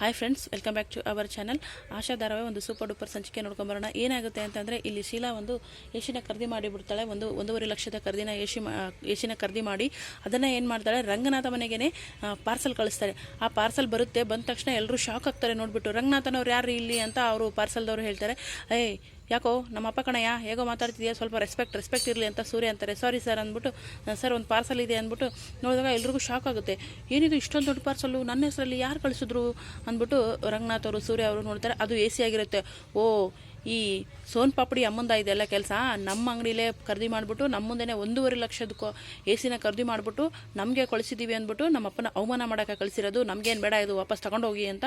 Hi friends welcome back to our channel Asha ಧಾರಾವಾಹಿ ಒಂದು super duper ಸಂಚಿಕೆ ನೋಡ್ಕೊಂಬರೋಣ. ಏನಾಗುತ್ತೆ ಅಂತಂದರೆ, ಇಲ್ಲಿ ಶೀಲಾ ಒಂದು ಏಷಿನ ಖರೀದಿ ಮಾಡಿಬಿಡ್ತಾಳೆ ಒಂದು ಒಂದೂವರೆ ಲಕ್ಷದ ಖರೀದಿನ ಏಷಿ ಮಾ ಏಸಿನ ಖರೀದಿ ಮಾಡಿ ಅದನ್ನು ಏನು ಮಾಡ್ತಾಳೆ? ರಂಗನಾಥ ಮನೆಗೇ ಪಾರ್ಸಲ್ ಕಳಿಸ್ತಾರೆ ಆ ಪಾರ್ಸಲ್ ಬರುತ್ತೆ, ಬಂದ ತಕ್ಷಣ ಎಲ್ಲರೂ ಶಾಕ್ ಆಗ್ತಾರೆ ನೋಡಿಬಿಟ್ಟು. ರಂಗನಾಥನವ್ರು ಯಾರು ಇಲ್ಲಿ ಅಂತ ಅವರು ಪಾರ್ಸಲ್ದವ್ರು ಹೇಳ್ತಾರೆ. ಏಯ್ ಯಾಕೋ ನಮ್ಮ ಅಪ್ಪ ಕಣಯ್ಯ, ಹೇಗೋ ಮಾತಾಡ್ತಿದ್ಯಾ, ಸ್ವಲ್ಪ ರೆಸ್ಪೆಕ್ಟ್ ರೆಸ್ಪೆಕ್ಟ್ ಇರಲಿ ಅಂತ ಸೂರ್ಯ ಅಂತಾರೆ. ಸಾರಿ ಸರ್ ಅಂದ್ಬಿಟ್ಟು ಸರ್ ಒಂದು ಪಾರ್ಸಲ್ ಇದೆ, ಅಂದ್ಬಿಟ್ಟು ನೋಡಿದಾಗ ಎಲ್ರಿಗೂ ಶಾಕ್ ಆಗುತ್ತೆ. ಏನಿದು ಇಷ್ಟೊಂದು ದೊಡ್ಡ ಪಾರ್ಸಲ್ಲು ನನ್ನ ಹೆಸರಲ್ಲಿ ಯಾರು ಕಳಿಸಿದ್ರು? ಅಂದ್ಬಿಟ್ಟು ರಂಗನಾಥ್ ಅವರು, ಸೂರ್ಯ ಅವರು ನೋಡ್ತಾರೆ, ಅದು ಎ ಸಿ ಆಗಿರುತ್ತೆ. ಓ, ಈ ಸೋನ್ ಪಾಪಡಿ ಅಮ್ಮಂದ ಇದೆಲ್ಲ ಕೆಲಸ? ನಮ್ಮ ಅಂಗಡಿಲೇ ಖರೀದಿ ಮಾಡಿಬಿಟ್ಟು, ನಮ್ಮ ಮುಂದೆ ಒಂದೂವರೆ ಲಕ್ಷದಕ್ಕೂ ಎ ಸಿನ ಖರೀದಿ ಮಾಡಿಬಿಟ್ಟು ನಮಗೆ ಕಳಿಸಿದ್ದೀವಿ ಅಂದ್ಬಿಟ್ಟು ನಮ್ಮ ಅಪ್ಪನ ಅವಮಾನ ಮಾಡೋಕೆ ಕಳಿಸಿರೋದು. ನಮಗೇನು ಬೇಡ, ಇದು ವಾಪಸ್ ತಗೊಂಡೋಗಿ, ಅಂತ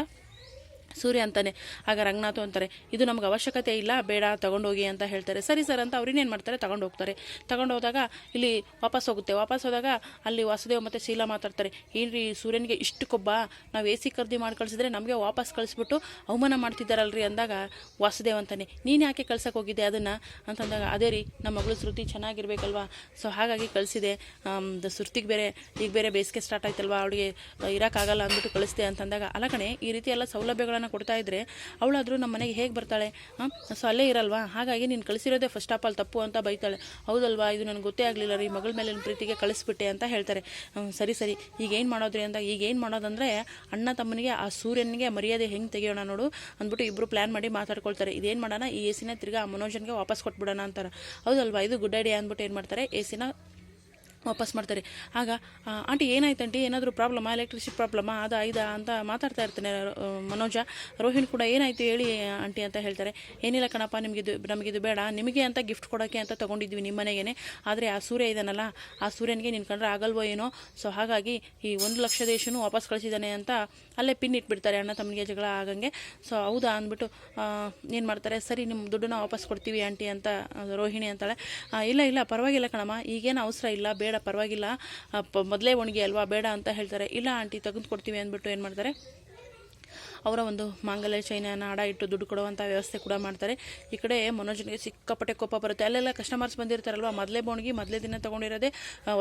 ಸೂರ್ಯ ಅಂತಾನೆ. ಆಗ ರಂಗನಾಥು ಅಂತಾರೆ, ಇದು ನಮ್ಗೆ ಅವಶ್ಯಕತೆ ಇಲ್ಲ, ಬೇಡ, ತಗೊಂಡೋಗಿ ಅಂತ ಹೇಳ್ತಾರೆ. ಸರಿ ಸರ್ ಅಂತ ಅವ್ರಿನೇನು ಮಾಡ್ತಾರೆ? ತಗೊಂಡು ಹೋಗ್ತಾರೆ ತಗೊಂಡು ಹೋದಾಗ ಇಲ್ಲಿ ವಾಪಸ್ ಹೋಗುತ್ತೆ. ವಾಪಸ್ ಹೋದಾಗ ಅಲ್ಲಿ ವಾಸುದೇವ್ ಮತ್ತು ಶೀಲಾ ಮಾತಾಡ್ತಾರೆ, ಏನ್ರಿ ಸೂರ್ಯನಿಗೆ ಇಷ್ಟು ಕೊಬ್ಬ? ನಾವು ಎ ಸಿ ಖರೀದಿ ಮಾಡಿ ಕಳಿಸಿದ್ರೆ ನಮಗೆ ವಾಪಸ್ ಕಳಿಸ್ಬಿಟ್ಟು ಅವಮಾನ ಮಾಡ್ತಿದ್ದಾರಲ್ರಿ ಅಂದಾಗ ವಾಸುದೇವ್ ಅಂತಾನೆ, ನೀನು ಯಾಕೆ ಕಳ್ಸಕ್ಕೆ ಹೋಗಿದ್ದೆ ಅದನ್ನು? ಅಂತಂದಾಗ, ಅದೇ ರೀ ನಮ್ಮ ಮಗಳು ಶ್ರುತಿ ಚೆನ್ನಾಗಿರ್ಬೇಕಲ್ವಾ? ಸೊ ಹಾಗಾಗಿ ಕಳಿಸಿದೆ. ಶ್ರುತಿಗೆ ಬೇರೆ, ಈಗ ಬೇರೆ ಬೇಸಿಗೆ ಸ್ಟಾರ್ಟ್ ಆಯ್ತಲ್ವಾ? ಅವಳಿಗೆ ಇರೋಕ್ಕಾಗಲ್ಲ ಅಂದ್ಬಿಟ್ಟು ಕಳಿಸಿದೆ. ಅಂತಂದಾಗ, ಅಲ್ಲ ಕಣೆ, ಈ ರೀತಿ ಎಲ್ಲ ಸೌಲಭ್ಯಗಳನ್ನು ಕೊಡ್ತಾ ಇದ್ರೆ ಅವಳಾದರೂ ನಮ್ಮ ಮನೆಗೆ ಹೇಗೆ ಬರ್ತಾಳೆ? ಹಾಂ? ಸೊ ಅಲ್ಲೇ ಇರಲ್ವಾ? ಹಾಗಾಗಿ ನೀನು ಕಳಿಸಿರೋದೇ ಫಸ್ಟ್ ಆಫ್ ಆಲ್ ತಪ್ಪು ಅಂತ ಬೈತಾಳೆ. ಹೌದಲ್ವಾ? ಇದು ನನಗೆ ಗೊತ್ತೇ ಆಗಲಿಲ್ಲ ರೀ, ಮಗಳ ಮೇಲಿನ ಪ್ರೀತಿಗೆ ಕಳಿಸ್ಬಿಟ್ಟೆ ಅಂತ ಹೇಳ್ತಾರೆ. ಸರಿ ಸರಿ. ಈಗ ಏನು ಮಾಡೋದ್ರಿ ಅಂತ ಈಗ ಏನು ಮಾಡೋದಂದರೆ ಅಣ್ಣ ತಮ್ಮನಿಗೆ ಆ ಸೂರ್ಯನಿಗೆ ಮರ್ಯಾದೆ ಹೆಂಗೆ ತೆಗೆಯೋಣ ನೋಡು ಅಂದ್ಬಿಟ್ಟು ಇಬ್ಬರು ಪ್ಲ್ಯಾನ್ ಮಾಡಿ ಮಾತಾಡ್ಕೊಳ್ತಾರೆ. ಇದೇನು ಮಾಡೋಣ? ಈ ಎ ಸಿನ ತಿರ್ಗಾ ಆ ಮನೋಜನ್ಗೆ ವಾಪಸ್ ಕೊಟ್ಬಿಡೋಣ ಅಂತಾರೆ. ಹೌದಲ್ವಾ? ಇದು ಗುಡ್ ಐಡಿಯಾ ಅಂದ್ಬಿಟ್ಟು ಏನು ಮಾಡ್ತಾರೆ? ಎ ಸಿನ ವಾಪಸ್ ಮಾಡ್ತಾರೆ. ಆಗ ಆಂಟಿ, ಏನಾಯ್ತು ಆಂಟಿ? ಏನಾದರೂ ಪ್ರಾಬ್ಲಮಾ? ಎಲೆಕ್ಟ್ರಿಸಿಟಿ ಪ್ರಾಬ್ಲಮಾ? ಅದು ಐದಾ ಅಂತ ಮಾತಾಡ್ತಾ ಇರ್ತಾನೆ ಮನೋಜ. ರೋಹಿಣಿ ಕೂಡ ಏನಾಯಿತು ಹೇಳಿ ಆಂಟಿ ಅಂತ ಹೇಳ್ತಾರೆ. ಏನಿಲ್ಲ ಕಣಪ್ಪ ನಿಮಗಿದು ನಮಗಿದು ಬೇಡ. ನಿಮಗೆ ಅಂತ ಗಿಫ್ಟ್ ಕೊಡೋಕ್ಕೆ ಅಂತ ತೊಗೊಂಡಿದ್ವಿ ನಿಮ್ಮ ಮನೆಗೇ ಆದರೆ ಆ ಸೂರ್ಯ ಇದ್ದಾನಲ್ಲ ಆ ಸೂರ್ಯನಿಗೆ ನಿನ್ನ ಕಂಡ್ರೆ ಆಗಲ್ವೋ ಏನೋ? ಸೊ ಹಾಗಾಗಿ ಈ ಒಂದು ಲಕ್ಷ ದೇಶನೂ ವಾಪಸ್ ಕಳಿಸಿದ್ದಾನೆ ಅಂತ ಅಲ್ಲೇ ಪಿನ್ ಇಟ್ಬಿಡ್ತಾರೆ ಅಣ್ಣ ತಮ್ಮನಿಗೆ ಜಗಳ ಆಗಂಗೆ. ಸೊ ಹೌದಾ? ಅಂದ್ಬಿಟ್ಟು ಏನು ಮಾಡ್ತಾರೆ? ಸರಿ ನಿಮ್ಮ ದುಡ್ಡನ್ನ ವಾಪಸ್ ಕೊಡ್ತೀವಿ ಆಂಟಿ ಅಂತ ರೋಹಿಣಿ ಅಂತಾಳೆ. ಇಲ್ಲ ಇಲ್ಲ, ಪರವಾಗಿಲ್ಲ ಕಣಮ್ಮ. ಈಗೇನು ಅವಸರ ಇಲ್ಲ. ಬೇಡ. ಪರವಾಗಿಲ್ಲ. ಮೊದಲೇ ಒಣಗಿ ಅಲ್ವಾ ಬೇಡ ಅಂತ ಹೇಳ್ತಾರೆ. ಇಲ್ಲ ಆಂಟಿ ತೆಗೆದು ಕೊಡ್ತೀವಿ ಅಂದ್ಬಿಟ್ಟು ಏನು ಮಾಡ್ತಾರೆ ಅವರ ಒಂದು ಮಾಂಗಲ್ಯ ಚೈನನ ಅಡ ಇಟ್ಟು ದುಡ್ಡು ಕೊಡುವಂಥ ವ್ಯವಸ್ಥೆ ಕೂಡ ಮಾಡ್ತಾರೆ. ಈ ಕಡೆ ಮನೋಜನಿಗೆ ಸಿಕ್ಕಾಪಟ್ಟೆ ಕೋಪ ಬರುತ್ತೆ. ಅಲ್ಲೆಲ್ಲ ಕಸ್ಟಮರ್ಸ್ ಬಂದಿರ್ತಾರಲ್ವ? ಮೊದಲೇ ಬೋಣಿಗೆ, ಮೊದಲೇ ದಿನ ತೊಗೊಂಡಿರೋದೇ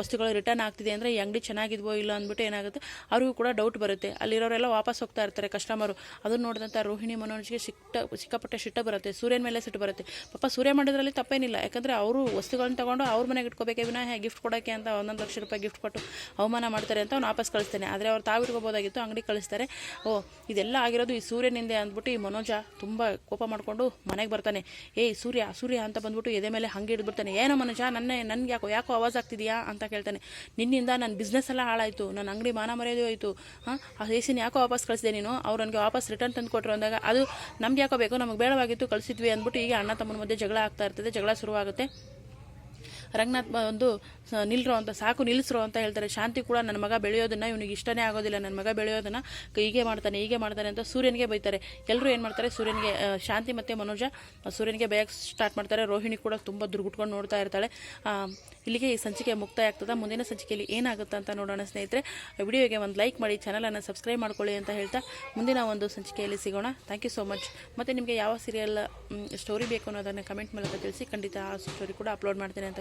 ವಸ್ತುಗಳು ರಿಟರ್ನ್ ಆಗ್ತಿದೆ ಅಂದರೆ ಈ ಅಂಗಡಿ ಚೆನ್ನಾಗಿದ್ವೋ ಇಲ್ಲ ಅಂದ್ಬಿಟ್ಟು ಏನಾಗುತ್ತೆ? ಅವ್ರಿಗೂ ಕೂಡ ಡೌಟ್ ಬರುತ್ತೆ. ಅಲ್ಲಿರೋರೆಲ್ಲ ವಾಪಸ್ ಹೋಗ್ತಾ ಇರ್ತಾರೆ ಕಸ್ಟಮರು ಅದನ್ನು ನೋಡಿದಂಥ ರೋಹಿಣಿ ಮನೋಜ್ಗೆ ಸಿಟ್ಟ ಸಿಕ್ಕಪಟ್ಟೆ ಸಿಟ್ಟ ಬರುತ್ತೆ. ಸೂರ್ಯನ ಮೇಲೆ ಸಿಟ್ಟು ಬರುತ್ತೆ. ಪಾಪ ಸೂರ್ಯ ಮಾಡಿದ್ರಲ್ಲಿ ತಪ್ಪೇನಿಲ್ಲ. ಯಾಕಂದರೆ ಅವರು ವಸ್ತುಗಳನ್ನ ತಗೊಂಡು ಅವ್ರ ಮನೆಗೆ ಇಟ್ಕೋಬೇಕೆ ವಿನಃ ಗಿಫ್ಟ್ ಕೊಡೋಕ್ಕೆ ಅಂತ ಒಂದೊಂದು ಲಕ್ಷ ರೂಪಾಯಿ ಗಿಫ್ಟ್ ಕೊಟ್ಟು ಅವಮಾನ ಮಾಡ್ತಾರೆ ಅಂತ ಅವ್ನು ವಾಪಸ್ ಕಳಿಸ್ತಾನೆ. ಆದರೆ ಅವ್ರು ತಾವು ಇಟ್ಕೋಬೋದಾಗಿತ್ತು ಅಂಗಡಿ ಕಳಿಸ್ತಾರೆ. ಓ, ಇದೆಲ್ಲ ಆಗಿರೋದು ಈ ಸೂರ್ಯನಿಂದೆ ಅಂದ್ಬಿಟ್ಟು ಈ ಮನೋಜ ತುಂಬ ಕೋಪ ಮಾಡಿಕೊಂಡು ಮನೆಗೆ ಬರ್ತಾನೆ. ಏಯ್, ಸೂರ್ಯ ಸೂರ್ಯ ಅಂತ ಬಂದ್ಬಿಟ್ಟು ಎದೆ ಮೇಲೆ ಹಂಗೆ ಹಿಡಿದ್ಬಿಡ್ತಾನೆ ಏನೋ ಮನೋಜ, ನನ್ನ, ನನ್ಗೆ ಯಾಕೋ ಯಾಕೋ ಆವಾಜ್ ಆಗ್ತಿದೆಯಾ? ಅಂತ ಕೇಳ್ತಾನೆ. ನಿನ್ನಿಂದ ನನ್ನ ಬಿಸ್ನೆಸ್ ಎಲ್ಲ ಹಾಳಾಯಿತು. ನನ್ನ ಅಂಗಡಿ ಮಾನ ಮರೆಯೋದು ಹೋಯಿತು. ಹಾಂ? ಆ ಎಸಿನ ಯಾಕೋ ವಾಪಸ್ ಕಳಿಸಿದೆ ನೀನು? ಅವ್ರು ನನಗೆ ವಾಪಸ್ ರಿಟರ್ನ್ ತಂದು ಕೊಟ್ಟರು ಅಂದಾಗ ಅದು ನಮ್ಗೆ ಯಾಕೋ ಬೇಕು, ನಮಗೆ ಬೇಡವಾಗಿತ್ತು, ಕಳಿಸಿದ್ವಿ ಅಂದ್ಬಿಟ್ಟು ಈಗ ಅಣ್ಣ ತಮ್ಮನ ಮಧ್ಯೆ ಜಗಳ ಆಗ್ತಾ ಇರ್ತದೆ. ಜಗಳ ಶುರುವಾಗುತ್ತೆ. ರಂಗನಾಥ್ ಒಂದು ನಿಲ್ರೋ ಅಂತ, ಸಾಕು ನಿಲ್ಲಿಸ್ರೋ ಅಂತ ಹೇಳ್ತಾರೆ. ಶಾಂತಿ ಕೂಡ ನನ್ನ ಮಗ ಬೆಳೆಯೋದನ್ನ ಇವನಿಗೆ ಇಷ್ಟನೇ ಆಗೋದಿಲ್ಲ. ನನ್ನ ಮಗ ಬೆಳೆಯೋದನ್ನ ಹೀಗೆ ಮಾಡ್ತಾನೆ ಹೀಗೆ ಮಾಡ್ತಾನೆ ಅಂತ ಸೂರ್ಯನಿಗೆ ಬೈತಾರೆ. ಎಲ್ಲರೂ ಏನು ಮಾಡ್ತಾರೆ, ಸೂರ್ಯನಿಗೆ ಶಾಂತಿ ಮತ್ತು ಮನೋಜ ಸೂರ್ಯನಿಗೆ ಬಯಕ್ ಸ್ಟಾರ್ಟ್ ಮಾಡ್ತಾರೆ. ರೋಹಿಣಿ ಕೂಡ ತುಂಬ ದುರ್ಗುಟ್ಕೊಂಡು ನೋಡ್ತಾ ಇರ್ತಾಳೆ. ಇಲ್ಲಿಗೆ ಈ ಸಂಚಿಕೆ ಮುಕ್ತಾಯ ಆಗ್ತದೆ ಮುಂದಿನ ಸಂಚಿಕೆಯಲ್ಲಿ ಏನಾಗುತ್ತೆ ಅಂತ ನೋಡೋಣ ಸ್ನೇಹಿತರೆ. ವಿಡಿಯೋಗೆ ಒಂದು ಲೈಕ್ ಮಾಡಿ ಚಾನಲನ್ನು ಸಬ್ಸ್ಕ್ರೈಬ್ ಮಾಡ್ಕೊಳ್ಳಿ ಅಂತ ಹೇಳ್ತಾ ಮುಂದಿನ ಒಂದು ಸಂಚಿಕೆಯಲ್ಲಿ ಸಿಗೋಣ. ಥ್ಯಾಂಕ್ ಯು ಸೋ ಮಚ್ ಮತ್ತು ನಿಮಗೆ ಯಾವ ಸೀರಿಯಲ್ ಸ್ಟೋರಿ ಬೇಕು ಅನ್ನೋದನ್ನು ಕಮೆಂಟ್ ಮೂಲಕ ತಿಳಿಸಿ ಖಂಡಿತ ಆ ಸ್ಟೋರಿ ಕೂಡ ಅಪ್ಲೋಡ್ ಮಾಡ್ತೇನೆ ಅಂತ